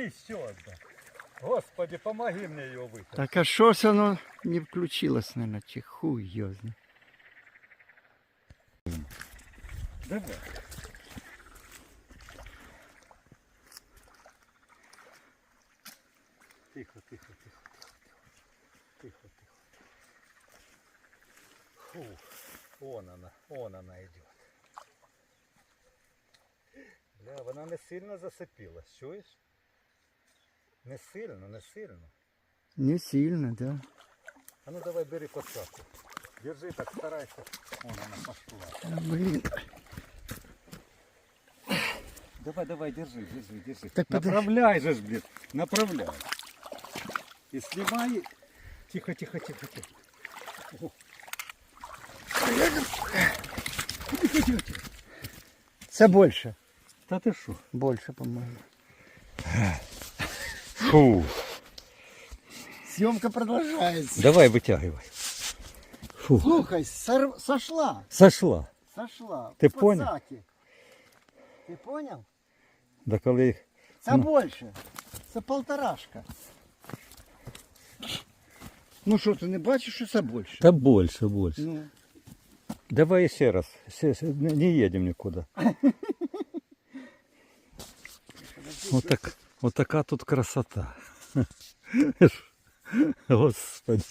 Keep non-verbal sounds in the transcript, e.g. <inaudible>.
Еще одна. Господи, помоги мне ее вытащить. Так а що ж воно не включилось, наверное, чи хуй його знає. Давай. Тихо, тихо, тихо, тихо, тихо, тихо. Фу, вон она, вон она идет. Бля, вона не сильно засипілась, чуєш? Не сильно, не сильно. Не сильно, да. А ну давай бери подсадку. Держи так, старайся. Вон она пошла. А, блін. Давай, давай, держи, держи, держи. Так подожди. Направляй же ж, блин, направляй. И снимай. Тихо, тихо, тихо, тихо. О. Тихо, тихо, тихо. Це більше. Да ты шо? Більше, по-моєму. Фу. Зйомка продовжується. Давай вытягивай. Фу. Слухай, сор... сошла. Сошла. Сошла. Ти В поняв? подсаки. Ти поняв? Да коли... Це Ну. більше. Це полторашка. Ну що, ти не бачиш, що це більше? Да больше, больше. Ну, Давай еще раз. Се- се- Не не едем никуда. Вот, <laughs> вот такая тут красота. <laughs> Господи.